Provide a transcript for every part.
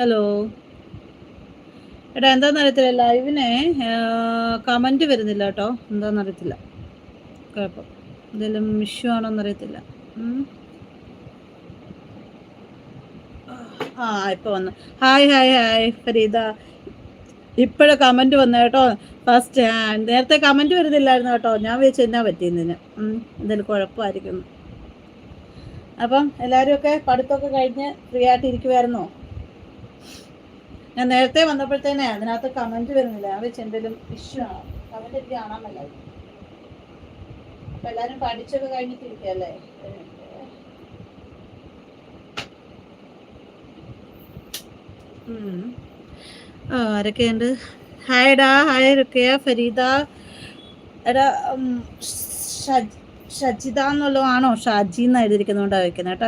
Hello എടാ എന്താണെന്ന് അറിയത്തില്ല ലൈവിനെ കമന്റ് വരുന്നില്ല കേട്ടോ. എന്താണെന്ന് അറിയത്തില്ല. കുഴപ്പം. എന്തെങ്കിലും ഇഷ്യൂ ആണോന്ന് ആ ഇപ്പോൾ വന്നു. Hi hi hi Fareeda. ഇപ്പോഴെ comment വന്നു കേട്ടോ. ഫസ്റ്റ് നേരത്തെ കമന്റ് വരുന്നില്ലായിരുന്നു കേട്ടോ. ഞാൻ വിചാരിച്ചു എന്നാ പറ്റിയെന്നിന്. എന്തെങ്കിലും കുഴപ്പമായിരിക്കുന്നു. അപ്പം എല്ലാവരും ഒക്കെ പഠിത്തമൊക്കെ കഴിഞ്ഞ് ഫ്രീ ആയിട്ട് ഇരിക്കുമായിരുന്നോ ഞാൻ നേരത്തെ വന്നപ്പോഴത്തേനെ അതിനകത്ത് കമന്റ് വരുന്നില്ല. വെച്ച് എന്തെങ്കിലും ഇഷ്യൂ ആണ്? കമന്റ് എനിക്ക് കാണാൻ മേലായിരുന്നു അപ്പൊ എല്ലാരും പഠിച്ചൊക്കെ കഴിഞ്ഞിട്ടിരിക്കല്ലേ ആരൊക്കെയുണ്ട്? ഹായടാ ഹായ് റുക്കിയ ഫരീദ. ഷജിത എന്നുള്ളതാണോ ഷാജി എന്ന് എഴുതിയിരിക്കുന്നതുകൊണ്ടാണ് വയ്ക്കുന്നത്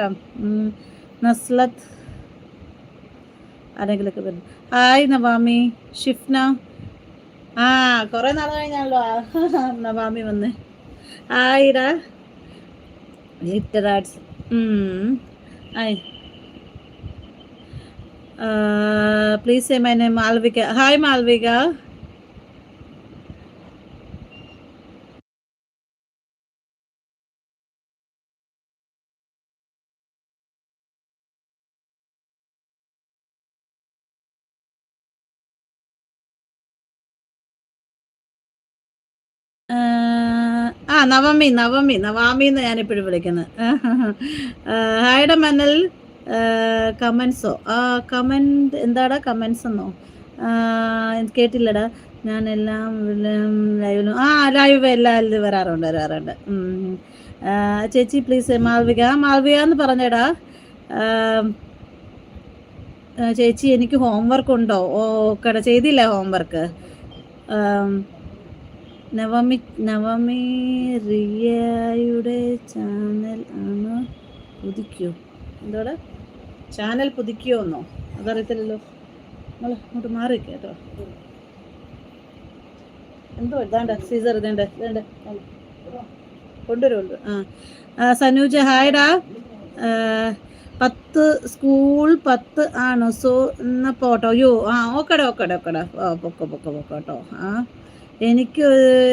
നസ്ലത്ത്. ആരെങ്കിലൊക്കെ വരുന്നു. ഹായ് നവാമി. ഷിഫ്ന. ആ കുറേ നാൾ കഴിഞ്ഞാണല്ലോ. നവാമി വന്ന്. ഹായ് ഡാ little arts hi please say my name Malvika. Hi Malvika ആ നവമി നവമി നവാമി എന്ന് ഞാൻ എപ്പോഴും വിളിക്കുന്നത് ഹായുടെ മന്നൽ കമൻസോ? ആ കമന്റ് എന്താടാ കമൻസ് എന്നോ കേട്ടില്ലടാ. ഞാൻ എല്ലാം ലൈവിലും ആ ലൈവ് എല്ലാം വരാറുണ്ട് വരാറുണ്ട്. ചേച്ചി പ്ലീസ് മാൽവിക. മാൽവിക എന്ന് പറഞ്ഞേടാ. ചേച്ചി എനിക്ക് ഹോംവർക്ക് ഉണ്ടോ? ഓ കട ചെയ്തില്ല ഹോംവർക്ക്? നവമി നവമി റിയയുടെ ചാനൽ ആണ്? പുതുക്കിയോ? എന്തോടെ? ചാനൽ പുതുക്കിയോ എന്നോ? അതറിയത്തില്ലല്ലോ. നമ്മൾ അങ്ങോട്ട് മാറി കേട്ടോ. എന്തോ ഇതാണ്ട് സീസർ ഇതേണ്ട ഇതേണ്ട. കൊണ്ടുവരുമല്ലോ ആ. സനൂജ ഹായ്ഡാ പത്ത് സ്കൂൾ പത്ത് ആണോ? സോ എന്നാ പോട്ടോ. അയ്യോ ആ ഓക്കടെ ഓക്കടെ ഓക്കടെ. പൊക്കോ പൊക്കോ പൊക്കോട്ടോ ആ. എനിക്ക്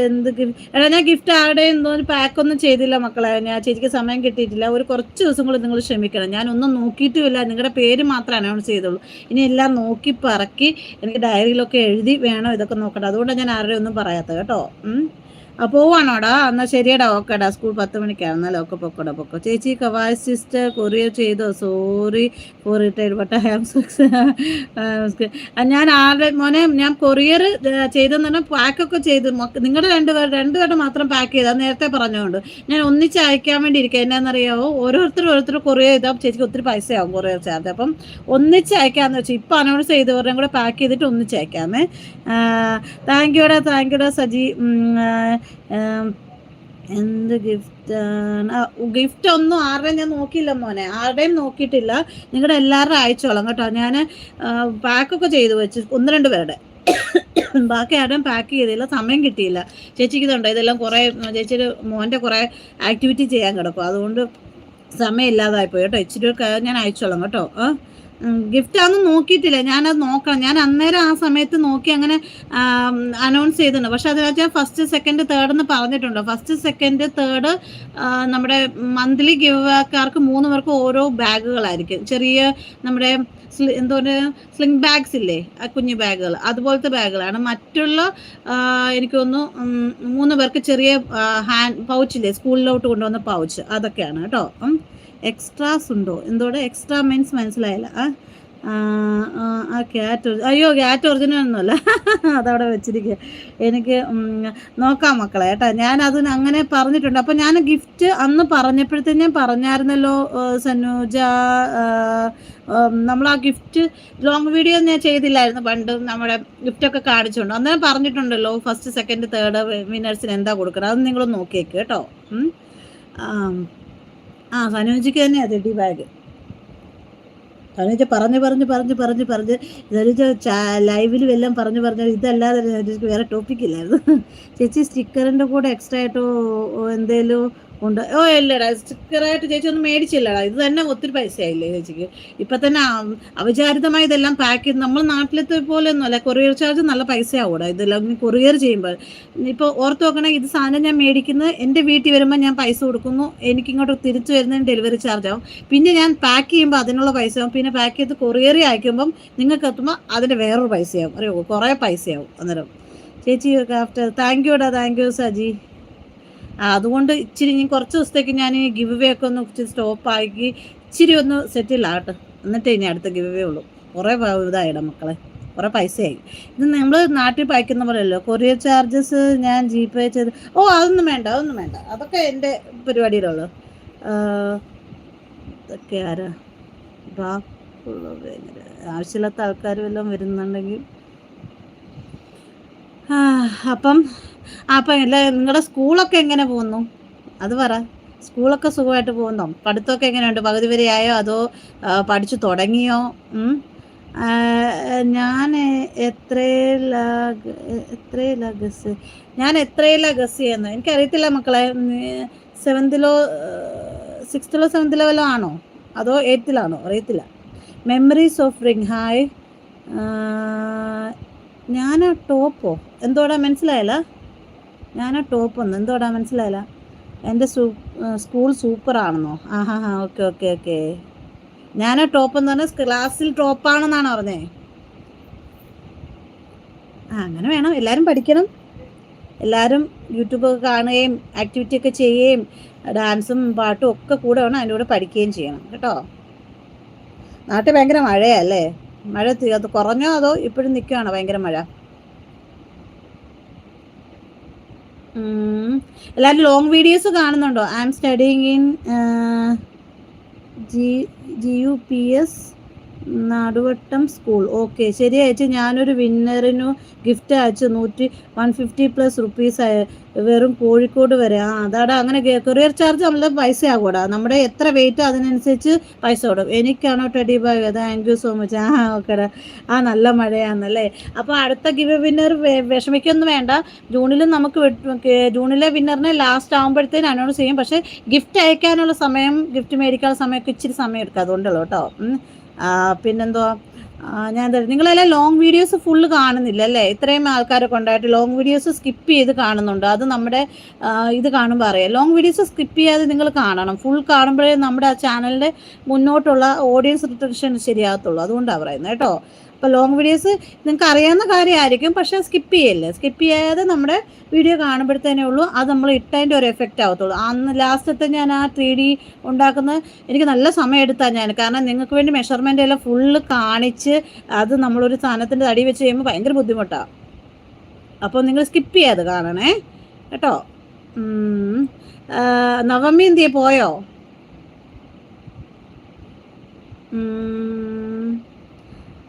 എന്ത് എടാ ഞാൻ ഗിഫ്റ്റ് ആരുടെ എന്തോ പാക്ക് ഒന്നും ചെയ്തില്ല മക്കളെ. ഞാൻ ചേച്ചിക്ക് സമയം കിട്ടിയിട്ടില്ല. ഒരു കുറച്ച് ദിവസം കൂടി നിങ്ങൾ ക്ഷമിക്കണം. ഞാനൊന്നും നോക്കിയിട്ടുമില്ല. നിങ്ങളുടെ പേര് മാത്രം അനൗൺസ് ചെയ്തോളൂ ഇനി എല്ലാം നോക്കി പറക്കി എനിക്ക് ഡയറിയിലൊക്കെ എഴുതി വേണം ഇതൊക്കെ നോക്കട്ടെ അതുകൊണ്ടാണ് ഞാൻ ആരുടെ ഒന്നും പറയാത്തത്. കേട്ടോ. പോവാണോടാ? എന്നാൽ ശരിയടാ ഓക്കേടാ. സ്കൂൾ പത്ത് മണിക്കാണെന്നല്ലോ ഒക്കെ പൊക്കോടാ പൊക്കോ. ചേച്ചി കവാ സിസ്റ്റർ കൊറിയർ ചെയ്തോ? Sorry for retire but I ഞാൻ ആരുടെ മോനെ ഞാൻ കൊറിയർ ചെയ്തെന്ന് പറഞ്ഞാൽ പാക്കൊക്കെ ചെയ്തു നിങ്ങളുടെ രണ്ട് പേരുടെ മാത്രം പാക്ക് ചെയ്താൽ നേരത്തെ പറഞ്ഞുകൊണ്ട് ഞാൻ ഒന്നിച്ച് അയക്കാൻ വേണ്ടി ഇരിക്കുക എന്നാണെന്നറിയാമോ ഓരോരുത്തർ ഓരോരുത്തർ കൊറിയർ ചെയ്താൽ ചേച്ചിക്ക് ഒത്തിരി പൈസയാവും കൊറിയർ ചാർജ് അപ്പം ഒന്നിച്ച് അയക്കാമെന്ന് വെച്ചാൽ ഇപ്പം അനൗൺസ് ചെയ്തവരുടെയും കൂടെ പാക്ക് ചെയ്തിട്ട് ഒന്നിച്ച് അയക്കാമേ. താങ്ക് യുടാ താങ്ക് യുടാ സജി. എന്ത് ഗിഫ്റ്റ് ഗിഫ്റ്റ് ഒന്നും ആരുടെയും ഞാൻ നോക്കിയില്ല മോനെ. ആരുടെയും നോക്കിയിട്ടില്ല. നിങ്ങളുടെ എല്ലാവരുടെയും അയച്ചോളാം കേട്ടോ. ഞാൻ പാക്കൊക്കെ ചെയ്തു വെച്ച് ഒന്ന് രണ്ട് പേരുടെ. ബാക്കി ആരുടെയും പാക്ക് ചെയ്തില്ല. സമയം കിട്ടിയില്ല. ചേച്ചിക്ക് ഇതുണ്ട് ഇതെല്ലാം കുറേ ചേച്ചിയുടെ മോന്റെ കുറേ ആക്ടിവിറ്റി ചെയ്യാൻ കിടക്കും. അതുകൊണ്ട് സമയം ഇല്ലാതായിപ്പോയി കേട്ടോ. ഇച്ചിരി ഞാൻ അയച്ചോളാം കേട്ടോ. ആ ഗിഫ്റ്റ് അതൊന്നും നോക്കിയിട്ടില്ല. ഞാനത് നോക്കണം. ഞാൻ അന്നേരം ആ സമയത്ത് നോക്കി അങ്ങനെ അനൗൺസ് ചെയ്തിട്ടുണ്ട് പക്ഷെ അതിനകത്ത് ഞാൻ ഫസ്റ്റ് സെക്കൻഡ് തേർഡ് എന്ന് പറഞ്ഞിട്ടുണ്ട്. ഫസ്റ്റ് സെക്കൻഡ് തേർഡ് നമ്മുടെ മന്ത്ലി ഗിവക്കാർക്ക് മൂന്ന് പേർക്ക് ഓരോ ബാഗുകളായിരിക്കും. ചെറിയ നമ്മുടെ എന്തോ സ്ലിംഗ് ബാഗ്സ് ഇല്ലേ? ആ കുഞ്ഞു ബാഗുകൾ. അതുപോലത്തെ ബാഗുകളാണ്. മറ്റുള്ള എനിക്ക് തോന്നുന്നു മൂന്ന് പേർക്ക് ചെറിയ ഹാൻഡ് പൗച്ചില്ലേ സ്കൂളിലോട്ട് കൊണ്ടുവന്ന പൗച്ച് അതൊക്കെയാണ് കേട്ടോ. എക്സ്ട്രാസ് ഉണ്ടോ? എന്തോടെ എക്സ്ട്രാ മീൻസ് മനസ്സിലായില്ല. ആ ആ ക്യാറ്റ് അയ്യോ ക്യാറ്റ് ഒറിജിനൽ ഒന്നുമല്ല. അതവിടെ വെച്ചിരിക്കുക എനിക്ക് നോക്കാം മക്കളെ കേട്ടോ. ഞാൻ അതിന് അങ്ങനെ പറഞ്ഞിട്ടുണ്ട്. അപ്പം ഞാൻ ഗിഫ്റ്റ് അന്ന് പറഞ്ഞപ്പോഴത്തേന് ഞാൻ പറഞ്ഞായിരുന്നല്ലോ സനൂജ നമ്മൾ ആ ഗിഫ്റ്റ് ലോങ് വീഡിയോ ഞാൻ ചെയ്തില്ലായിരുന്നു. പണ്ട് നമ്മുടെ ഗിഫ്റ്റൊക്കെ കാണിച്ചുകൊണ്ട് അന്നേരം പറഞ്ഞിട്ടുണ്ടല്ലോ ഫസ്റ്റ് സെക്കൻഡ് തേർഡ് വിന്നേഴ്സിന് എന്താ കൊടുക്കണം? അത് നിങ്ങൾ നോക്കിയേക്ക് കേട്ടോ. ആ സനോജിക്ക് തന്നെ ടെഡി ബാഗ്. സനോജ പറഞ്ഞ് പറഞ്ഞ് പറഞ്ഞ് പറഞ്ഞ് പറഞ്ഞ് സനോജ ലൈവിലും എല്ലാം പറഞ്ഞ് പറഞ്ഞ് ഇതല്ലാതെ സനോജിക്ക് വേറെ ടോപ്പിക്കില്ലായിരുന്നു ചേച്ചി സ്റ്റിക്കറിന്റെ കൂടെ എക്സ്ട്രാ ആയിട്ടോ എന്തേലും ഉണ്ട്. ഓ ഇല്ലടാ സ്റ്റിക്കറായിട്ട് ചേച്ചി ഒന്നും മേടിച്ചില്ലടാ. ഇത് തന്നെ ഒത്തിരി പൈസ ആയില്ലേ ചേച്ചിക്ക്? ഇപ്പം തന്നെ അവചാരിതമായി ഇതെല്ലാം പാക്ക് ചെയ്ത് നമ്മൾ നാട്ടിലത്തെ പോലെ ഒന്നും അല്ല. കൊറിയർ ചാർജ് നല്ല പൈസ ആവൂടാ ഇതെല്ലാം കൊറിയർ ചെയ്യുമ്പോൾ ഇപ്പോൾ ഓർത്ത് നോക്കണേ ഇത് സാധനം ഞാൻ മേടിക്കുന്നത് എന്റെ വീട്ടിൽ വരുമ്പോൾ ഞാൻ പൈസ കൊടുക്കുന്നു. എനിക്ക് ഇങ്ങോട്ട് തിരിച്ചു വരുന്നതിന് ഡെലിവറി ചാർജ് ആവും. പിന്നെ ഞാൻ പാക്ക് ചെയ്യുമ്പോൾ അതിനുള്ള പൈസ ആവും. പിന്നെ പാക്ക് ചെയ്ത് കൊറിയറി അയക്കുമ്പം നിങ്ങൾക്ക് എത്തുമ്പോൾ അതിന്റെ വേറൊരു പൈസയാവും. അറിയോ? കുറേ പൈസയാവും അന്നേരം. ചേച്ചി ആഫ്റ്റർ താങ്ക് യുടാ താങ്ക് യു സജി. അതുകൊണ്ട് ഇച്ചിരി ഇനി കുറച്ച് ദിവസത്തേക്ക് ഞാൻ ഈ ഗിവ് വേ ഒക്കെ ഒന്ന് ഇച്ചിരി സ്റ്റോപ്പാക്കി ഇച്ചിരി ഒന്ന് സെറ്റിലാകട്ടെ എന്നിട്ടേ ഇനി അടുത്ത ഗിവ് വേ ഉള്ളൂ. കുറേ ഇതായിട മക്കളെ. കുറേ പൈസയായി. ഇത് നമ്മൾ നാട്ടിൽ പായ്ക്കുന്ന പോലെയല്ലോ. കൊറിയർ ചാർജസ് ഞാൻ ജി പേ ചെയ്ത് ഓ അതൊന്നും വേണ്ട അതൊന്നും വേണ്ട. അതൊക്കെ എന്റെ പരിപാടിയിലുള്ളൂ. ഇതൊക്കെ ആരാ? ആവശ്യമില്ലാത്ത ആൾക്കാർ വല്ലതും വരുന്നുണ്ടെങ്കിൽ അപ്പം അപ്പം എല്ലാ നിങ്ങളുടെ സ്കൂളൊക്കെ എങ്ങനെ പോകുന്നു? അത് പറ. സ്കൂളൊക്കെ സുഖമായിട്ട് പോകുന്നോ? പഠിത്തമൊക്കെ എങ്ങനെയുണ്ട്? പകുതി വരെയായോ അതോ പഠിച്ചു തുടങ്ങിയോ? ഞാൻ എത്രയിലാ ഗസ് ഞാൻ എത്രയില ഗസ് ചെയ്യുന്നു എനിക്കറിയത്തില്ല മക്കളെ. സെവൻത്തിലോ സിക്സ്ത്തിലോ സെവൻത്തിലോ വല്ലതും ആണോ? അതോ എയ്ത്തിലാണോ അറിയത്തില്ല. മെമ്മറീസ് ഓഫ് റിംഗ് ഹായ് ഞാൻ ടോപ്പോ? എന്തോടാ മനസ്സിലായല്ല? ഞാൻ ടോപ്പ് ഒന്ന് എന്തോടാ മനസ്സിലായല്ല? എന്റെ സൂ സ്കൂൾ സൂപ്പറാണെന്നോ. ആ ഹാ ഹാ ഓക്കെ ഓക്കെ ഓക്കെ. ഞാൻ ടോപ്പ് എന്ന് പറഞ്ഞാൽ ക്ലാസ്സിൽ ടോപ്പാണെന്നാണ് പറഞ്ഞേ? ആ അങ്ങനെ വേണം. എല്ലാവരും പഠിക്കണം. എല്ലാവരും യൂട്യൂബൊക്കെ കാണുകയും ആക്ടിവിറ്റി ഒക്കെ ചെയ്യുകയും ഡാൻസും പാട്ടും ഒക്കെ കൂടെ വേണം അതിന്റെ കൂടെ പഠിക്കുകയും ചെയ്യണം. കേട്ടോ? നാട്ടിൽ ഭയങ്കര മഴയല്ലേ? മഴ അത് കുറഞ്ഞോ അതോ ഇപ്പോഴും നിൽക്കുകയാണോ ഭയങ്കര മഴ. എല്ലാവരും ലോങ് വീഡിയോസ് കാണുന്നുണ്ടോ? I M studying in G G U P S Naduvattam school. Okay ശരി അയച്ച്. ഞാനൊരു വിന്നറിനു ഗിഫ്റ്റ് അയച്ചു. നൂറ്റി വൺ ഫിഫ്റ്റി പ്ലസ് റുപ്പീസ് വെറും കോഴിക്കോട് വരെ. ആ അതാടാ അങ്ങനെ കൊറിയർ ചാർജ് നമ്മളെ പൈസ ആകൂടാ നമ്മുടെ എത്ര വെയിറ്റ് അതിനനുസരിച്ച് പൈസ കൊടുക്കും എനിക്കാണോ teddy bag thank you so much ആ ഓക്കെടാ. ആ നല്ല മഴയാണെന്നല്ലേ അപ്പോൾ അടുത്ത ഗിവ് വിന്നർ വിഷമിക്കൊന്നും വേണ്ട. ജൂണിൽ നമുക്ക് ജൂണിലെ വിന്നറിനെ ലാസ്റ്റ് ആകുമ്പോഴത്തേനും അനൗൺസ് ചെയ്യും. പക്ഷേ ഗിഫ്റ്റ് അയക്കാനുള്ള സമയം ഗിഫ്റ്റ് മേടിക്കാനുള്ള സമയമൊക്കെ ഇച്ചിരി സമയം എടുക്കും. അതുകൊണ്ടല്ലോ കേട്ടോ. പിന്നെന്തുവാ ഞാൻ നിങ്ങളെല്ലാം ലോങ് വീഡിയോസ് ഫുള്ള് കാണുന്നില്ല അല്ലേ ഇത്രയും ആൾക്കാരൊക്കെ ഉണ്ടായിട്ട് ലോങ് വീഡിയോസ് സ്കിപ്പ് ചെയ്ത് കാണുന്നുണ്ട്. അത് നമ്മുടെ ഇത് കാണുമ്പോൾ അറിയാം. ലോങ് വീഡിയോസ് സ്കിപ്പ് ചെയ്യാതെ നിങ്ങൾ കാണണം. ഫുൾ കാണുമ്പോഴേ നമ്മുടെ ആ ചാനലിന്റെ മുന്നോട്ടുള്ള ഓഡിയൻസ് റിട്ടൻഷൻ ശരിയാകത്തുള്ളൂ. അതുകൊണ്ടാണ് പറയുന്നത് കേട്ടോ? അപ്പോൾ ലോങ് വീഡിയോസ് നിങ്ങൾക്ക് അറിയാവുന്ന കാര്യമായിരിക്കും. പക്ഷേ സ്കിപ്പ് ചെയ്യല്ലേ? സ്കിപ്പ് ചെയ്യാതെ നമ്മുടെ വീഡിയോ കാണുമ്പോഴത്തേനേ ഉള്ളൂ അത് നമ്മൾ ഇട്ടതിന്റെ ഒരു എഫക്റ്റ് ആവത്തുള്ളൂ. അന്ന് ലാസ്റ്റത്തെ ഞാൻ ആ ത്രീ ഡി ഉണ്ടാക്കുന്ന എനിക്ക് നല്ല സമയം എടുത്താൽ ഞാൻ. കാരണം നിങ്ങൾക്ക് വേണ്ടി മെഷർമെന്റ് എല്ലാം ഫുള്ള് കാണിച്ച് അത് നമ്മളൊരു സാധനത്തിന്റെ തടി വെച്ച് കഴിയുമ്പോൾ ഭയങ്കര ബുദ്ധിമുട്ടാണ് അപ്പോൾ നിങ്ങൾ സ്കിപ്പ് ചെയ്യാതെ കാണണേ. കേട്ടോ? നവമി എന്തിയെ പോയോ.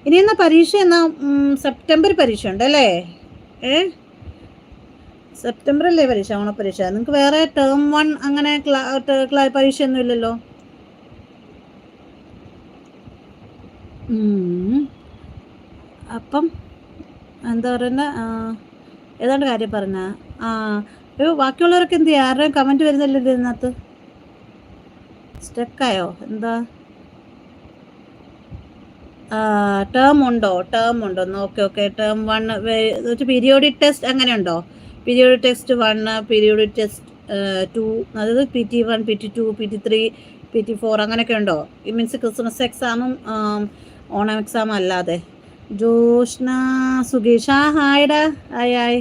ഇനി എന്നാ പരീക്ഷ എന്നാ സെപ്റ്റംബർ പരീക്ഷ ഉണ്ട് അല്ലേ? ഏ? സെപ്റ്റംബർ അല്ലേ പരീക്ഷ ഓണപ്പരീക്ഷ നിങ്ങൾക്ക് വേറെ ടേം വൺ അങ്ങനെ ക്ലാ പരീക്ഷ ഒന്നും ഇല്ലല്ലോ. അപ്പം എന്താ പറയുന്ന ഏതാണ്ട് കാര്യം പറഞ്ഞ. ആ അയ്യോ ബാക്കിയുള്ളവരൊക്കെ എന്ത് ചെയ്യാം? ആരുടെയും കമന്റ് വരുന്നില്ലല്ലോ ഇതിനകത്ത്. സ്റ്റക്കായോ എന്താ? ടേം ഉണ്ടോ? ടേം ഉണ്ടോ? Okay okay term one periodic test അങ്ങനെ ഉണ്ടോ periodic test one periodic test two അതായത് P T one P T two P T three P T four അങ്ങനെയൊക്കെ ഉണ്ടോ? മീൻസ് ക്രിസ്മസ് എക്സാമും ഓണം എക്സാമും അല്ലാതെ. ജോഷ്ന സുഗീഷ ഹായ്ഡാ ഹായ് ഹായ്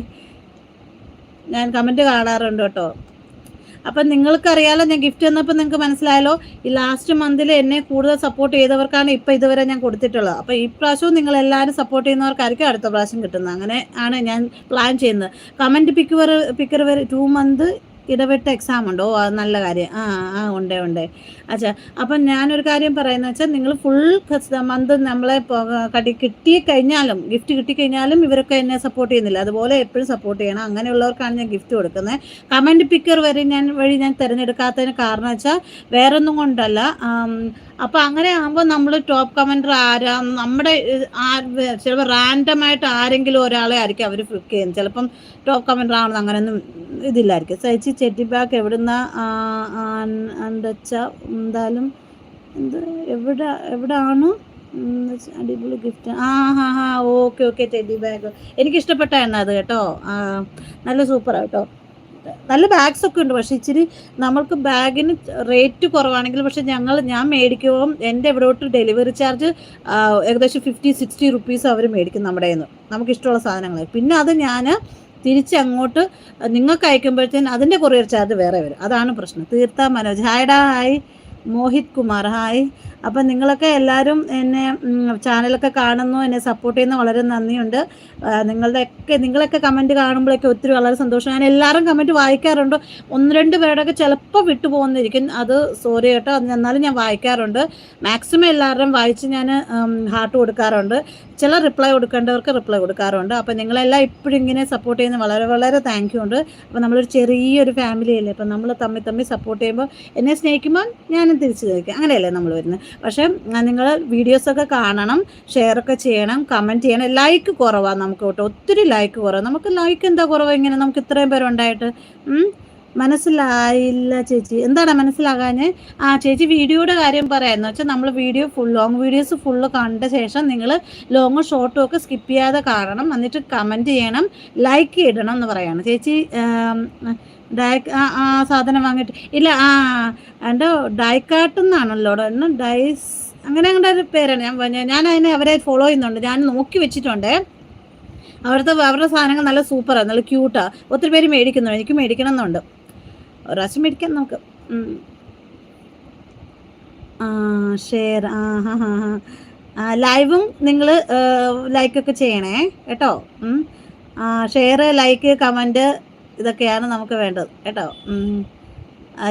ഞാൻ കമന്റ് കാണാറുണ്ട് കേട്ടോ. അപ്പം നിങ്ങൾക്കറിയാലോ ഞാൻ ഗിഫ്റ്റ് തന്നപ്പോൾ നിങ്ങൾക്ക് മനസ്സിലായല്ലോ ഈ ലാസ്റ്റ് മന്തിൽ എന്നെ കൂടുതൽ സപ്പോർട്ട് ചെയ്തവർക്കാണ് ഇപ്പം ഇതുവരെ ഞാൻ കൊടുത്തിട്ടുള്ളത്. അപ്പോൾ ഈ പ്രാവശ്യവും നിങ്ങൾ എല്ലാവരും സപ്പോർട്ട് ചെയ്യുന്നവർക്കായിരിക്കും അടുത്ത പ്രാവശ്യം കിട്ടുന്നത്. അങ്ങനെ ആണ് ഞാൻ പ്ലാൻ ചെയ്യുന്നത്. കമന്റ് പിക്കുവർ പിക്കർ വരെ ടു മന്ത് ഇടവിട്ട് എക്സാം ഉണ്ടോ? അത് നല്ല കാര്യം. ആ ആ ഉണ്ടേ ഉണ്ടേ. അച്ഛാ അപ്പം ഞാനൊരു കാര്യം പറയുന്നത് വെച്ചാൽ നിങ്ങൾ ഫുൾ മന്ത് നമ്മളെ കടി കിട്ടി കഴിഞ്ഞാലും ഗിഫ്റ്റ് കിട്ടിക്കഴിഞ്ഞാലും ഇവരൊക്കെ എന്നെ സപ്പോർട്ട് ചെയ്യുന്നില്ല. അതുപോലെ എപ്പോഴും സപ്പോർട്ട് ചെയ്യണം. അങ്ങനെയുള്ളവർക്കാണ് ഞാൻ ഗിഫ്റ്റ് കൊടുക്കുന്നത് കമന്റ് പിക്കർ വരെ ഞാൻ വഴി ഞാൻ തിരഞ്ഞെടുക്കാത്തതിന് കാരണം വെച്ചാൽ വേറൊന്നും കൊണ്ടല്ല. അപ്പോൾ അങ്ങനെ ആകുമ്പോൾ നമ്മൾ ടോപ്പ് കമന്റർ ആരാ? നമ്മുടെ ചിലപ്പോൾ റാൻഡം ആയിട്ട് ആരെങ്കിലും ഒരാളെ ആയിരിക്കും അവർ ഫിക്ക് ചെയ്യുന്നത്. ചിലപ്പം ടോപ്പ് കമന്റർ ആണെന്ന് അങ്ങനെയൊന്നും ഇതില്ലായിരിക്കും. ചേച്ചി ചെട്ടി ബാഗ് എവിടുന്ന എന്താ എന്തായാലും എന്ത് എവിടെ എവിടാണ്? അടിപൊളി ഗിഫ്റ്റ് ആ ഹാ ഹാ ഓക്കെ ഓക്കെ ടെഡി ബാഗ് എനിക്ക് ഇഷ്ടപ്പെട്ടായിരുന്നു അത് കേട്ടോ. നല്ല സൂപ്പറാണ് കേട്ടോ. നല്ല ബാഗ്സ് ഒക്കെ ഉണ്ട്. പക്ഷെ ഇച്ചിരി നമ്മൾക്ക് ബാഗിന് റേറ്റ് കുറവാണെങ്കിൽ പക്ഷെ ഞങ്ങൾ ഞാൻ മേടിക്കുമ്പോൾ എന്റെ ഇവിടോട്ട് ഡെലിവറി ചാർജ് ഏകദേശം ഫിഫ്റ്റി സിക്സ്റ്റി റുപ്പീസ് അവർ മേടിക്കും നമ്മുടെ നിന്ന് നമുക്ക് ഇഷ്ടമുള്ള സാധനങ്ങൾ പിന്നെ അത് ഞാൻ തിരിച്ച് അങ്ങോട്ട് നിങ്ങൾക്ക് അയക്കുമ്പോഴത്തേന് അതിന്റെ കൊറിയർ ചാർജ് വേറെ വരും. അതാണ് പ്രശ്നം. തീർത്ഥ മനോജ്. ഹായ്ഡാ ഹായ് മോഹിത് കുമാർ ഹായ് അപ്പം നിങ്ങളൊക്കെ എല്ലാവരും എന്നെ ചാനലൊക്കെ കാണുന്നു എന്നെ സപ്പോർട്ട് ചെയ്യുന്ന വളരെ നന്ദിയുണ്ട്. നിങ്ങളുടെയൊക്കെ നിങ്ങളൊക്കെ കമന്റ് കാണുമ്പോഴൊക്കെ ഒത്തിരി വളരെ സന്തോഷം. ഞാൻ എല്ലാവരും കമന്റ് വായിക്കാറുണ്ട്. ഒന്ന് രണ്ട് പേരുടെയൊക്കെ ചിലപ്പോൾ വിട്ടു പോകുന്നിരിക്കും അത് സോറി കേട്ടോ. എന്നാലും ഞാൻ വായിക്കാറുണ്ട്. മാക്സിമം എല്ലാവരുടെയും വായിച്ച് ഞാൻ ഹാർട്ട് കൊടുക്കാറുണ്ട്. ചില റിപ്ലൈ കൊടുക്കേണ്ടവർക്ക് റിപ്ലൈ കൊടുക്കാറുണ്ട്. അപ്പോൾ നിങ്ങളെല്ലാം ഇപ്പോഴും ഇങ്ങനെ സപ്പോർട്ട് ചെയ്യുന്ന വളരെ വളരെ താങ്ക് യു ഉണ്ട്. അപ്പോൾ നമ്മളൊരു ചെറിയൊരു ഫാമിലിയല്ലേ അപ്പം നമ്മൾ തമ്മിൽ തമ്മിൽ സപ്പോർട്ട് ചെയ്യുമ്പോൾ എന്നെ സ്നേഹിക്കുമ്പോൾ ഞാനും തിരിച്ചു കഴിക്കും അങ്ങനെയല്ലേ നമ്മൾ വരുന്നത്? പക്ഷേ നിങ്ങൾ വീഡിയോസൊക്കെ കാണണം ഷെയറൊക്കെ ചെയ്യണം കമന്റ് ചെയ്യണം. ലൈക്ക് കുറവാണ് നമുക്ക് കേട്ടോ. ഒത്തിരി ലൈക്ക് കുറവ്. നമുക്ക് ലൈക്ക് എന്താ കുറവ്? ഇങ്ങനെ നമുക്ക് ഇത്രയും പേരുണ്ടായിട്ട്? മനസ്സിലായില്ല ചേച്ചി. എന്താണ് മനസ്സിലാകാഞ്ഞ്? ആ ചേച്ചി വീഡിയോയുടെ കാര്യം പറയാമെന്ന് വെച്ചാൽ നമ്മൾ video full long videos full കണ്ട ശേഷം നിങ്ങൾ ലോങ്ങും ഷോർട്ടും ഒക്കെ സ്കിപ്പ് ചെയ്യാതെ കാണണം. എന്നിട്ട് കമന്റ് ചെയ്യണം. ലൈക്ക് ഇടണം എന്ന് പറയാണ്. ചേച്ചി ഡയക് ആ ആ സാധനം വാങ്ങിയിട്ട് ഇല്ല ആ എന്റെ ഡയക്കാട്ട് എന്നാണല്ലോ. എന്നെ ഡൈസ് അങ്ങനെ അങ്ങനെ ഒരു പേരാണ്. ഞാൻ ഞാൻ അതിനെ അവരെ ഫോളോ ചെയ്യുന്നുണ്ട്. ഞാൻ നോക്കി വെച്ചിട്ടുണ്ട്. അവിടുത്തെ അവരുടെ സാധനങ്ങൾ നല്ല സൂപ്പറാണ് നല്ല ക്യൂട്ടാണ് ഒത്തിരി പേര് മേടിക്കുന്നുണ്ട്. എനിക്ക് മേടിക്കണം എന്നുണ്ട് പ്രാവശ്യം മേടിക്കാം നമുക്ക്. ഷെയർ ആ ഹാ ഹാ ലൈവും നിങ്ങൾ ലൈക്കൊക്കെ ചെയ്യണേ കേട്ടോ? ഷെയർ ലൈക്ക് കമന്റ് ഇതൊക്കെയാണ് നമുക്ക് വേണ്ടത് കേട്ടോ?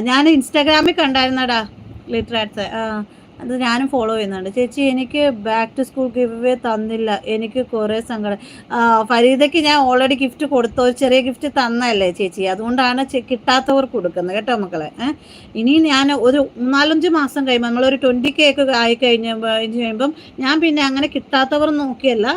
ഞാൻ ഇൻസ്റ്റാഗ്രാമിൽ കണ്ടായിരുന്നടാ ലിറ്ററാറ്റ്സ് ആ. അത് ഞാനും ഫോളോ ചെയ്യുന്നുണ്ട്. ചേച്ചി എനിക്ക് ബാക്ക് ടു സ്കൂൾ ഗിഫ്റ്റ് തന്നില്ല. എനിക്ക് കുറേ സങ്കടം. ഫരീദയ്ക്ക് ഞാൻ ഓൾറെഡി ഗിഫ്റ്റ് കൊടുത്തോ. ചെറിയ ഗിഫ്റ്റ് തന്നല്ലേ ചേച്ചി? അതുകൊണ്ടാണ് കിട്ടാത്തവർ കൊടുക്കുന്നത് കേട്ടോ മക്കളെ. ഇനി ഞാൻ ഒരു നാലഞ്ച് മാസം കഴിയുമ്പോൾ നമ്മളൊരു ട്വന്റി കെ ഒക്കെ ആയി കഴിഞ്ഞ കഴിയുമ്പം ഞാൻ പിന്നെ അങ്ങനെ കിട്ടാത്തവർ നോക്കിയല്ല.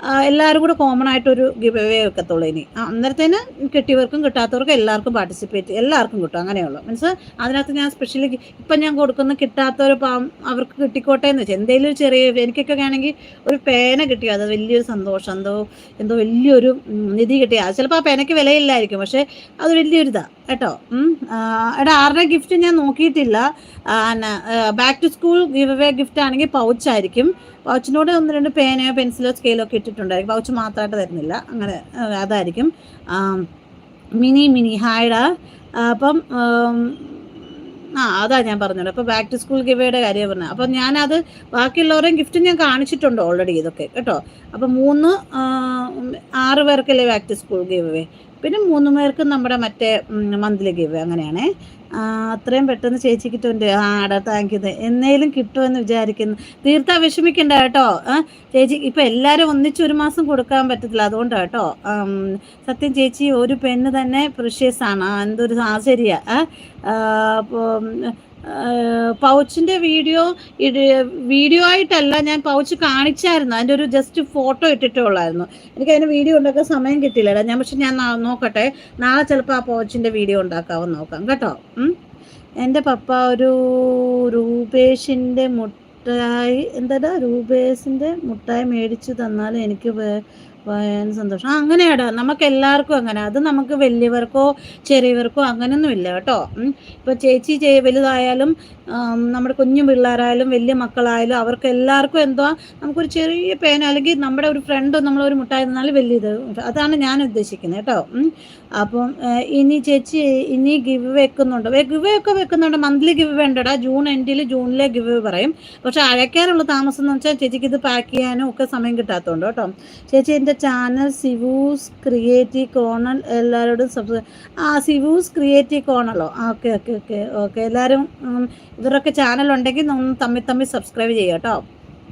എല്ലാവരും കൂടെ കോമൺ ആയിട്ടൊരു ഗിവ് അവേ വെക്കത്തുള്ളൂ ഇനി. അന്നേരത്തേന് കിട്ടിയവർക്കും കിട്ടാത്തവർക്കും എല്ലാവർക്കും പാർട്ടിസിപ്പേറ്റ് എല്ലാവർക്കും കിട്ടും. അങ്ങനെയുള്ളൂ. മീൻസ് അതിനകത്ത് ഞാൻ സ്പെഷ്യലി ഇപ്പം ഞാൻ കൊടുക്കുന്ന കിട്ടാത്തവർ പാവം അവർക്ക് കിട്ടിക്കോട്ടെ എന്ന് വെച്ചാൽ എന്തെങ്കിലും ഒരു ചെറിയ എനിക്കൊക്കെ ആണെങ്കിൽ ഒരു പേന കിട്ടിയോ അത് വലിയൊരു സന്തോഷം. എന്തോ എന്തോ വലിയൊരു നിധി കിട്ടിയ. ചിലപ്പോൾ ആ പേനയ്ക്ക് വിലയില്ലായിരിക്കും പക്ഷേ അത് വലിയൊരു ഇതാ കേട്ടോ? എടാ ആരുടെ ഗിഫ്റ്റ് ഞാൻ നോക്കിയിട്ടില്ല. Back to school give away gift ആണെങ്കിൽ പൗച്ചായിരിക്കും പൗച്ചിനോട് ഒന്ന് രണ്ട് പേനയോ പെൻസിലോ സ്കെയിലോ ഒക്കെ ഇട്ടിട്ടുണ്ടായിരിക്കും. പൗച്ച് മാത്രമായിട്ട് തരുന്നില്ല. അങ്ങനെ അതായിരിക്കും. മിനി മിനി ഹായ്ഡാ അപ്പം ആം, അതാ ഞാൻ പറഞ്ഞത്. അപ്പോൾ ബാക്ക് ടു സ്കൂൾ ഗിവയുടെ കാര്യം പറഞ്ഞത്. അപ്പം ഞാനത് ബാക്കിയുള്ളവരെയും ഗിഫ്റ്റ് ഞാൻ കാണിച്ചിട്ടുണ്ട് ഓൾറെഡി ഇതൊക്കെ. കേട്ടോ? അപ്പം മൂന്ന് ആറ് പേർക്കല്ലേ ബാക്ക് ടു സ്കൂൾ ഗിവ് പിന്നെ മൂന്ന് പേർക്ക് നമ്മുടെ മറ്റേ മന്ത്ലി ഗിവ് അങ്ങനെയാണ്. അത്രയും പെട്ടെന്ന് ചേച്ചി കിട്ടുമുണ്ട് ആ ആടാ താങ്ക് യു എന്നേലും കിട്ടുമെന്ന് വിചാരിക്കുന്നു. തീർത്താ വിഷമിക്കണ്ട കേട്ടോ. ചേച്ചി ഇപ്പം എല്ലാവരും ഒന്നിച്ച് ഒരു മാസം കൊടുക്കാൻ പറ്റത്തില്ല. അതുകൊണ്ടാണ് കേട്ടോ. സത്യം ചേച്ചി ഒരു പെണ്ണ് തന്നെ പ്രഷ്യസ് ആണ്. ആ, എന്തൊരു ആ ശരിയാ അപ്പോൾ പൗച്ചിന്റെ വീഡിയോ വീഡിയോ ആയിട്ടല്ല ഞാൻ പൗച്ച് കാണിച്ചായിരുന്നു. അതിന്റെ ഒരു ജസ്റ്റ് ഫോട്ടോ ഇട്ടിട്ടേ ഉള്ളായിരുന്നു എനിക്ക് അതിന് വീഡിയോ ഉണ്ടാക്കാൻ സമയം കിട്ടിയില്ലടാ ഞാൻ പക്ഷെ ഞാൻ നോക്കട്ടെ. നാളെ ചിലപ്പോൾ ആ പൗച്ചിന്റെ വീഡിയോ ഉണ്ടാക്കാവും നോക്കാം. കേട്ടോ. എന്റെ പപ്പ ഒരു രൂപേഷിന്റെ മുട്ടായി എന്താ രൂപേഷിന്റെ മുട്ടായി മേടിച്ചു തന്നാൽ എനിക്ക് സന്തോഷം. അങ്ങനെയാടാ? നമുക്ക് എല്ലാവർക്കും അങ്ങനെ. അത് നമുക്ക് വലിയവർക്കോ ചെറിയവർക്കോ അങ്ങനെയൊന്നും ഇല്ല കേട്ടോ. ഇപ്പോൾ ചേച്ചി ചെ- വലുതായാലും നമ്മുടെ കുഞ്ഞു പിള്ളേരായാലും വലിയ മക്കളായാലും അവർക്ക് എല്ലാവർക്കും എന്തോ നമുക്കൊരു ചെറിയ പേന അല്ലെങ്കിൽ നമ്മുടെ ഒരു ഫ്രണ്ടോ നമ്മളൊരു മുട്ടായി തന്നാൽ വലിയ ഇത്. അതാണ് ഞാൻ ഉദ്ദേശിക്കുന്നത് കേട്ടോ. അപ്പം ഇനി ചേച്ചി ഇനി ഗിവ് വെക്കുന്നുണ്ട്? ഗിവ് ഒക്കെ വെക്കുന്നുണ്ട്. മന്ത്ലി ഗിവ് വേണ്ടടാ. ജൂൺ എൻഡിൽ ജൂണിലെ ഗിവ് പറയും. പക്ഷെ അഴയ്ക്കാനുള്ള താമസം എന്ന് വെച്ചാൽ ചേച്ചിക്ക് ഇത് പാക്ക് ചെയ്യാനും ഒക്കെ സമയം കിട്ടാത്തതുകൊണ്ട് കേട്ടോ. ചേച്ചി എന്റെ ചാനൽ സിവൂസ് ക്രിയേറ്റീവ് കോണൽ എല്ലാവരോടും സബ്സ്ക്രൈബ് ആ സിവൂസ് ക്രിയേറ്റീവ് കോണലോ ആ ഓക്കെ ഓക്കെ ഓക്കെ ഓക്കെ എല്ലാവരും ഇവരൊക്കെ ചാനൽ ഉണ്ടെങ്കിൽ ഒന്ന് തമ്മിൽ തമ്മിൽ സബ്സ്ക്രൈബ് ചെയ്യുക കേട്ടോ.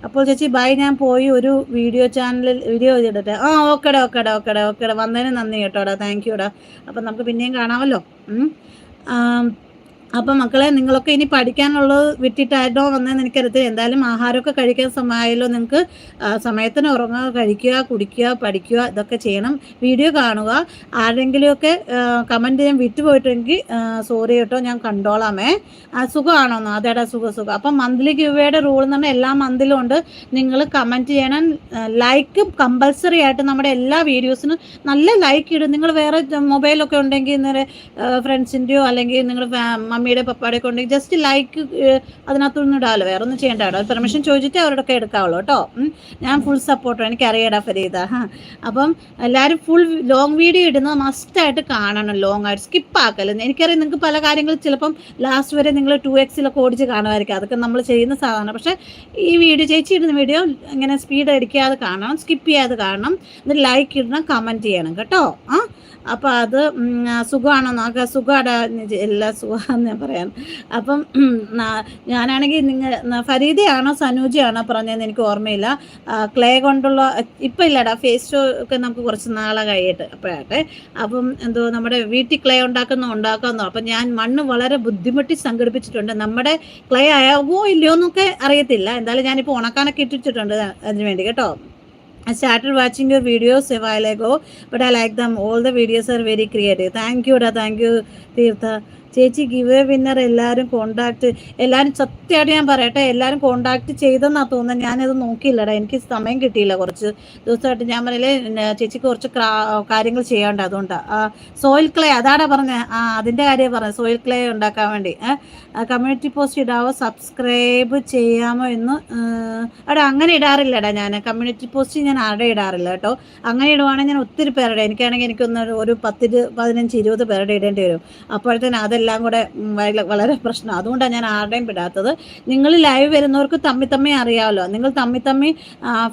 അപ്പോൾ ചേച്ചി ബൈ ഞാൻ പോയി ഒരു വീഡിയോ ചാനലിൽ വീഡിയോ ചെയ്തിട്ടെ ആ ഓക്കെടാ ഓക്കെടാ ഓക്കെടാ ഓക്കെടാ വന്നതിന് നന്ദി കേട്ടോടാ താങ്ക് യുടാ അപ്പം നമുക്ക് പിന്നെയും കാണാമല്ലോ. അപ്പം മക്കളെ നിങ്ങളൊക്കെ ഇനി പഠിക്കാനുള്ളത് വിട്ടിട്ടായിട്ടോ വന്നതെന്ന് എനിക്കറിയത്തില്ല. എന്തായാലും ആഹാരമൊക്കെ കഴിക്കാൻ സമയമായല്ലോ നിങ്ങൾക്ക് സമയത്തിന് ഉറങ്ങുക കഴിക്കുക കുടിക്കുക പഠിക്കുക ഇതൊക്കെ ചെയ്യണം. വീഡിയോ കാണുക. ആരെങ്കിലുമൊക്കെ കമന്റ് ചെയ്യാൻ വിട്ടുപോയിട്ടെങ്കിൽ സോറി കേട്ടോ ഞാൻ കണ്ടോളാമേ. സുഖമാണോന്നോ അതേടാ സുഖ സുഖം. അപ്പം മന്ത്ലി ക്യൂവയുടെ റൂൾ എന്ന് പറഞ്ഞാൽ എല്ലാ മന്തിലും ഉണ്ട്. നിങ്ങൾ കമന്റ് ചെയ്യണം. ലൈക്ക് കമ്പൽസറി ആയിട്ട് നമ്മുടെ എല്ലാ വീഡിയോസിനും നല്ല ലൈക്ക് ഇടും. നിങ്ങൾ വേറെ മൊബൈലൊക്കെ ഉണ്ടെങ്കിൽ ഇന്നലെ ഫ്രണ്ട്സിന്റെയോ അല്ലെങ്കിൽ നിങ്ങളുടെ മമ്മിയുടെ പപ്പയുടെ ഒക്കെ ജസ്റ്റ് ലൈക്ക് അതിനകത്തൊന്നും ഇടാമല്ലോ വേറെ ഒന്നും ചെയ്യേണ്ട കേട്ടോ പെർമിഷൻ ചോദിച്ചിട്ട് അവരോടൊക്കെ എടുക്കാവുള്ളൂ കേട്ടോ. ഞാൻ ഫുൾ സപ്പോർട്ടാണ് എനിക്ക് അറിയാടാ ഹാ. അപ്പം എല്ലാവരും ഫുൾ ലോങ് വീഡിയോ ഇടുന്നത് മസ്റ്റായിട്ട് കാണണം. ലോങ് ആയിട്ട് സ്കിപ്പ് ആക്കല്ലേ എനിക്കറിയാം നിങ്ങൾക്ക് പല കാര്യങ്ങളും ചിലപ്പം ലാസ്റ്റ് വരെ നിങ്ങൾ ടു എക്സിലൊക്കെ ഓടിച്ച് കാണുമായിരിക്കും. അതൊക്കെ നമ്മൾ ചെയ്യുന്ന സാധാരണ പക്ഷേ ഈ വീഡിയോ ചേച്ചി ഇടുന്ന വീഡിയോ ഇങ്ങനെ സ്പീഡ് അടിക്കാതെ കാണണം സ്കിപ്പ് ചെയ്യാതെ കാണണം. എന്നിട്ട് ലൈക്ക് ഇടണം കമന്റ് ചെയ്യണം. കേട്ടോ. ആ. അപ്പോൾ അത് സുഖമാണോ നോക്ക? സുഖമാടാ എല്ലാ സുഖമാണെന്ന് ഞാൻ പറയാം. അപ്പം ഞാനാണെങ്കിൽ നിങ്ങൾ ഫരീദയാണോ സനൂജയാണോ പറഞ്ഞതെന്ന് എനിക്ക് ഓർമ്മയില്ല. ക്ലേ കൊണ്ടുള്ള ഇപ്പം ഇല്ലടാ ഫേസ് ഷോ ഒക്കെ നമുക്ക് കുറച്ച് നാളെ കഴിയട്ടെ അപ്പോഴാട്ടെ. അപ്പം എന്തോ നമ്മുടെ വീട്ടിൽ ക്ലേ ഉണ്ടാക്കുന്നോ ഉണ്ടാക്കാമെന്നോ അപ്പം ഞാൻ മണ്ണ് വളരെ ബുദ്ധിമുട്ടി സംഘടിപ്പിച്ചിട്ടുണ്ട്. നമ്മുടെ ക്ലേ ആയാവോ ഇല്ലയോ എന്നൊക്കെ അറിയത്തില്ല. എന്തായാലും ഞാനിപ്പോൾ ഉണക്കാനൊക്കെ ഇട്ടിട്ടുണ്ട് അതിന് വേണ്ടി കേട്ടോ. I started watching your videos a while ago, but I like them. All the videos are very creative. Thank you. Thank you, Tirtha. ചേച്ചി ഗിവ് വിന്നർ എല്ലാവരും കോണ്ടാക്ട് എല്ലാവരും സത്യമായിട്ട് ഞാൻ പറയട്ടെ എല്ലാവരും കോണ്ടാക്ട് ചെയ്തെന്നാ തോന്നുന്നത് ഞാനത് നോക്കിയില്ലടാ. എനിക്ക് സമയം കിട്ടിയില്ല കുറച്ച് ദിവസമായിട്ട്. ഞാൻ പറയലേ ചേച്ചിക്ക് കുറച്ച് കാര്യങ്ങൾ ചെയ്യാണ്ട് അതുകൊണ്ടാണ് സോയിൽ ക്ലേ അതാടാ പറഞ്ഞത് ആ അതിന്റെ കാര്യം പറഞ്ഞത് സോയിൽ ക്ലേ ഉണ്ടാക്കാൻ വേണ്ടി. Community post ഇടാവോ? സബ്സ്ക്രൈബ് ചെയ്യാമോ എന്ന് എടാ അങ്ങനെ ഇടാറില്ലടാ ഞാൻ കമ്മ്യൂണിറ്റി പോസ്റ്റ് ഞാൻ ആടെ ഇടാറില്ല കേട്ടോ. അങ്ങനെ ഇടുവാണെങ്കിൽ ഞാൻ ഒത്തിരി പേരുടെ എനിക്കാണെങ്കിൽ എനിക്കൊന്ന് ഒരു പത്തിരു പതിനഞ്ച് ഇരുപത് പേരുടെ ഇടേണ്ടി വരും. അപ്പോഴത്തേന് അതെല്ലാം കൂടെ ഉം, വളരെ പ്രശ്നം. അതുകൊണ്ടാണ് ഞാൻ ആരുടെയും വിടാത്തത് നിങ്ങൾ ലൈവ് വരുന്നവർക്ക് തമ്മി തമ്മി അറിയാമല്ലോ നിങ്ങൾ തമ്മി തമ്മി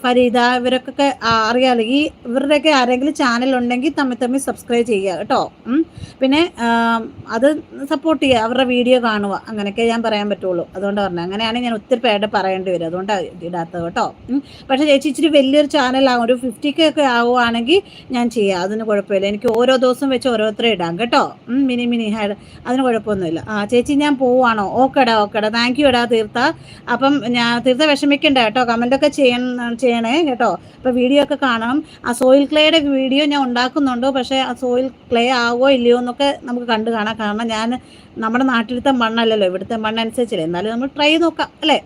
ഫരീദ ഇവരൊക്കെ അറിയാമല്ലോ ഈ ഇവരുടെയൊക്കെ ആരെങ്കിലും ചാനൽ ഉണ്ടെങ്കിൽ തമ്മി തമ്മി സബ്സ്ക്രൈബ് ചെയ്യുക കേട്ടോ. പിന്നെ അത് സപ്പോർട്ട് ചെയ്യുക അവരുടെ വീഡിയോ കാണുക. അങ്ങനെയൊക്കെ ഞാൻ പറയാൻ പറ്റുള്ളൂ. അതുകൊണ്ട് പറഞ്ഞു അങ്ങനെയാണെങ്കിൽ ഞാൻ ഒത്തിരി പേരുടെ പറയേണ്ടി വരും അതുകൊണ്ടാണ് ഇടാത്തത് കേട്ടോ. പക്ഷേ ചേച്ചി ഇച്ചിരി വലിയൊരു ചാനലാകും ഒരു ഫിഫ്റ്റി കെ ഒക്കെ ആവുകയാണെങ്കിൽ ഞാൻ ചെയ്യാം. അതിന് കുഴപ്പമില്ല. എനിക്ക് ഓരോ ദിവസം വെച്ച് ഓരോരുത്തരെ ഇടാം കേട്ടോ. മിനി മിനി ഹാഡ് അതിന് കുഴപ്പമൊന്നുമില്ല. ആ ചേച്ചി ഞാൻ പോവാണോ ഓക്കെടാ ഓക്കെടാ. താങ്ക് യു എടാ തീർത്ത അപ്പം ഞാൻ തീർത്ത വിഷമിക്കണ്ട കേട്ടോ. കമന്റൊക്കെ ചെയ്യണം ചെയ്യണേ കേട്ടോ. അപ്പോൾ വീഡിയോ ഒക്കെ കാണണം. ആ സോയിൽ ക്ലേയുടെ വീഡിയോ ഞാൻ ഉണ്ടാക്കുന്നുണ്ട്. പക്ഷേ ആ സോയിൽ ക്ലേ ആവോ ഇല്ലയോ എന്നൊക്കെ നമുക്ക് കണ്ടു കാണാം. കാരണം ഞാൻ നമ്മുടെ നാട്ടിലത്തെ മണ്ണല്ലല്ലോ. ഇവിടുത്തെ മണ്ണനുസരിച്ചല്ലേ. എന്നാലും നമ്മൾ ട്രൈ നോക്കാം അല്ലേ?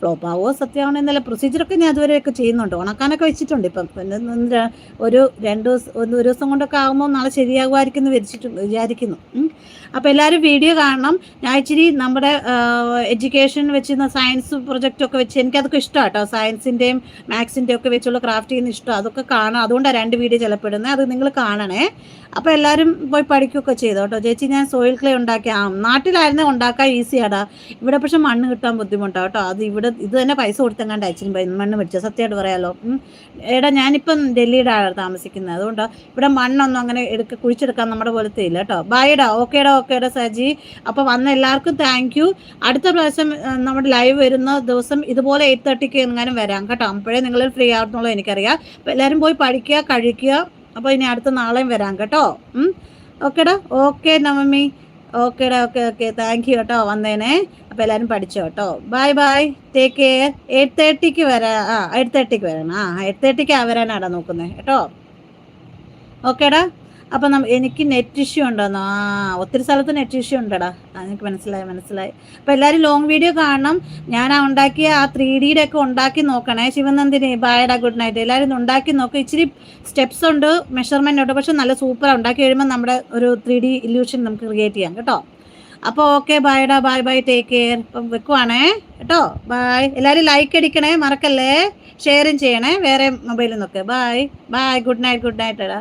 ഫ്ലോപ്പ് ആവോ സത്യമാണോ എന്നല്ല. പ്രൊസീജിയറൊക്കെ ഞാൻ അതുവരെയൊക്കെ ചെയ്യുന്നുണ്ട്. ഉണക്കാനൊക്കെ വെച്ചിട്ടുണ്ട്. ഇപ്പം പിന്നെ ഒരു രണ്ട് ദിവസം ഒരു ദിവസം കൊണ്ടൊക്കെ ആകുമ്പോൾ നാളെ ശരിയാകുമായിരിക്കും എന്ന് വിചാരിക്കുന്നു. അപ്പോൾ അപ്പോൾ എല്ലാവരും വീഡിയോ കാണണം. ഞാൻ ഇച്ചിരി നമ്മുടെ എഡ്യൂക്കേഷൻ വെച്ചിരുന്ന സയൻസ് പ്രൊജക്റ്റ് ഒക്കെ വെച്ച് എനിക്കതൊക്കെ ഇഷ്ടമാണ് കേട്ടോ സയൻസിന്റെയും മാത്സിന്റെയും ഒക്കെ വെച്ചുള്ള ക്രാഫ്റ്റ് ചെയ്യുന്ന ഇഷ്ടം. അതൊക്കെ കാണാം. അതുകൊണ്ടാണ് രണ്ട് വീഡിയോ ചിലപ്പെടുന്നത് അത് നിങ്ങൾ കാണണേ. അപ്പോൾ എല്ലാവരും പോയി പഠിക്കുകയൊക്കെ ചെയ്തോ കേട്ടോ ചേച്ചി ഞാൻ സോയിൽ ക്ലേ ഉണ്ടാക്കി. നാട്ടിലായിരുന്നു ഉണ്ടാക്കാൻ ഈസിയാടാ ഇവിടെ പക്ഷെ മണ്ണ് കിട്ടാൻ ബുദ്ധിമുട്ടാണ് കേട്ടോ അത് ഇവിടെ ഇത് തന്നെ പൈസ കൊടുത്തെങ്ങാണ്ട് അയച്ചിന് മണ്ണ് മേടിച്ചു? സത്യമായിട്ട് പറയാമല്ലോ. എടാ ഞാനിപ്പം ഡൽഹിയുടെ ആളാണ് താമസിക്കുന്നത്. അതുകൊണ്ട് ഇവിടെ മണ്ണൊന്നും അങ്ങനെ എടുക്ക കുഴിച്ചെടുക്കാൻ നമ്മുടെ പോലത്തെ ഇല്ല കേട്ടോ ബൈഡാ ഓക്കേടാ ഓക്കേടാ സജി. അപ്പോൾ വന്ന എല്ലാവർക്കും താങ്ക് യു അടുത്ത പ്രാവശ്യം നമ്മുടെ ലൈവ് വരുന്ന ദിവസം ഇതുപോലെ എയ്റ്റ് തേർട്ടിക്ക് എങ്ങാനും വരാം കേട്ടോ. അപ്പോഴേ നിങ്ങൾ ഫ്രീ ആവുന്നുള്ളൂ എനിക്കറിയാം. അപ്പോൾ എല്ലാവരും പോയി പഠിക്കുക കഴിക്കുക. അപ്പോൾ ഇനി അടുത്ത നാളെയും വരാം കേട്ടോ. ഓക്കേടാ ഓക്കെ നവമി. ഓക്കേടാ ഓക്കെ ഓക്കെ താങ്ക് യു കേട്ടോ വന്നേനെ. അപ്പോൾ എല്ലാവരും പഠിച്ചോ കേട്ടോ. Bye bye take care eight തേർട്ടിക്ക് വരാ ആ എയ്റ്റ് തേർട്ടിക്ക് വരണം. ആ എയ്റ്റ് തേർട്ടിക്ക് വരാനാടാ നോക്കുന്നത് കേട്ടോ. ഓക്കേടാ അപ്പം നമ്മ എനിക്ക് നെറ്റ് ഇഷ്യൂ ഉണ്ടോന്നോ? ആ ഒത്തിരി സ്ഥലത്ത് നെറ്റ് ഇഷ്യൂ ഉണ്ടടാ. എനിക്ക് മനസ്സിലായി മനസ്സിലായി. അപ്പം എല്ലാവരും ലോങ് വീഡിയോ കാണണം. ഞാൻ ആ ഉണ്ടാക്കിയ ആ ത്രീ ഡിയുടെ ഒക്കെ ഉണ്ടാക്കി നോക്കണേ. ശിവനന്ദിനി ബായടാ ഗുഡ് നൈറ്റ് എല്ലാവരും ഉണ്ടാക്കി നോക്കുക ഇച്ചിരി സ്റ്റെപ്സ് ഉണ്ട് മെഷർമെന്റ് ഉണ്ട്. പക്ഷെ നല്ല സൂപ്പറാണ് ഉണ്ടാക്കി കഴിയുമ്പോൾ നമ്മുടെ ഒരു ത്രീ ഡി ഇല്യൂഷൻ നമുക്ക് ക്രിയേറ്റ് ചെയ്യാം കേട്ടോ? അപ്പോൾ ഓക്കെ ബായഡാ ബൈ ബൈ ടേക്ക് കെയർ അപ്പം വെക്കുവാണേ കേട്ടോ? ബൈ എല്ലാവരും ലൈക്ക് അടിക്കണേ മറക്കല്ലേ? ഷെയറും ചെയ്യണേ വേറെ മൊബൈലിൽ നിന്നൊക്കെ. Bye bye good night good night എടാ.